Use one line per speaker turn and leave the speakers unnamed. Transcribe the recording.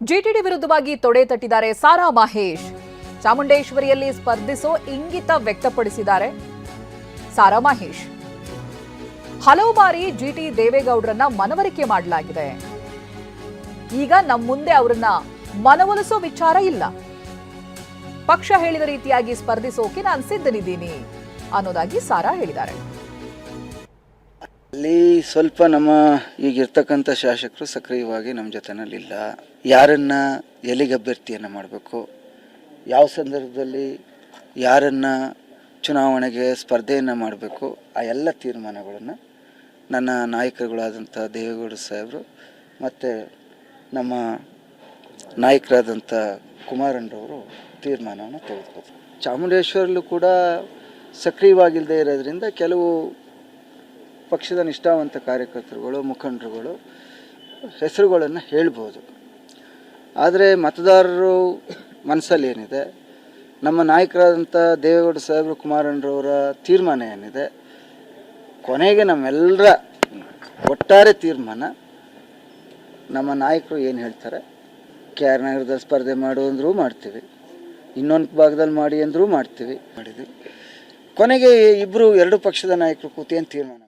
ಜಿಟಿಡಿ ವಿರುದ್ಧವಾಗಿ ತೊಡೆ ತಟ್ಟಿದ್ದಾರೆ ಸಾರಾ ಮಹೇಶ್. ಚಾಮುಂಡೇಶ್ವರಿಯಲ್ಲಿ ಸ್ಪರ್ಧಿಸೋ ಇಂಗಿತ ವ್ಯಕ್ತಪಡಿಸಿದ್ದಾರೆ ಸಾರಾ ಮಹೇಶ್. ಹಲವು ಬಾರಿ ಜಿಟಿ ದೇವೇಗೌಡರನ್ನ ಮನವರಿಕೆ ಮಾಡಲಾಗಿದೆ. ಈಗ ನಮ್ಮ ಮುಂದೆ ಅವರನ್ನ ಮನವೊಲಿಸೋ ವಿಚಾರ ಇಲ್ಲ. ಪಕ್ಷ ಹೇಳಿದ ರೀತಿಯಾಗಿ ಸ್ಪರ್ಧಿಸೋಕೆ ನಾನು ಸಿದ್ಧನಿದ್ದೀನಿ ಅನ್ನೋದಾಗಿ ಸಾರಾ ಹೇಳಿದ್ದಾರೆ.
ಅಲ್ಲಿ ಸ್ವಲ್ಪ ನಮ್ಮ ಈಗಿರ್ತಕ್ಕಂಥ ಶಾಸಕರು ಸಕ್ರಿಯವಾಗಿ ನಮ್ಮ ಜೊತೆನಲ್ಲಿಲ್ಲ. ಯಾರನ್ನ ಎಲ್ಲಿಗೆ ಅಭ್ಯರ್ಥಿಯನ್ನು ಮಾಡಬೇಕು? ಯಾವ ಸಂದರ್ಭದಲ್ಲಿ ಯಾರನ್ನ ಚುನಾವಣೆಗೆ ಸ್ಪರ್ಧೆಯನ್ನು ಮಾಡಬೇಕು? ಆ ಎಲ್ಲ ತೀರ್ಮಾನಗಳನ್ನು ನನ್ನ ನಾಯಕರುಗಳಾದಂಥ ದೇವೇಗೌಡ ಸಾಹೇಬರು ಮತ್ತು ನಮ್ಮ ನಾಯಕರಾದಂಥ ಕುಮಾರಣ್ಣರವರು ತೀರ್ಮಾನವನ್ನು ತೆಗೆದುಕೊಳ್ತಾರೆ ಚಾಮುಂಡೇಶ್ವರಲ್ಲೂ ಕೂಡ ಸಕ್ರಿಯವಾಗಿಲ್ಲದೆ ಇರೋದ್ರಿಂದ ಕೆಲವು ಪಕ್ಷದ ನಿಷ್ಠಾವಂತ ಕಾರ್ಯಕರ್ತರುಗಳು, ಮುಖಂಡರುಗಳು ಹೆಸರುಗಳನ್ನು ಹೇಳ್ಬೋದು. ಆದರೆ ಮತದಾರರು ಮನಸ್ಸಲ್ಲಿ ಏನಿದೆ? ನಮ್ಮ ನಾಯಕರಾದಂಥ ದೇವೇಗೌಡ ಸಾಹೇಬರು, ಕುಮಾರಣ್ಣರವರ ತೀರ್ಮಾನ ಏನಿದೆ? ಕೊನೆಗೆ ನಮ್ಮೆಲ್ಲರ ಒಟ್ಟಾರೆ ತೀರ್ಮಾನ ನಮ್ಮ ನಾಯಕರು ಏನು ಹೇಳ್ತಾರೆ? ಕೆ ಆರ್ ನಗರದಲ್ಲಿ ಸ್ಪರ್ಧೆ ಮಾಡು ಅಂದರೂ ಮಾಡ್ತೀವಿ. ಇನ್ನೊಂದು ಭಾಗದಲ್ಲಿ ಮಾಡಿ ಅಂದರೂ ಮಾಡ್ತೀವಿ. ಮಾಡಿದ್ವಿ. ಕೊನೆಗೆ ಇಬ್ಬರು ಎರಡು ಪಕ್ಷದ ನಾಯಕರು ಕೂತೇನು ತೀರ್ಮಾನ?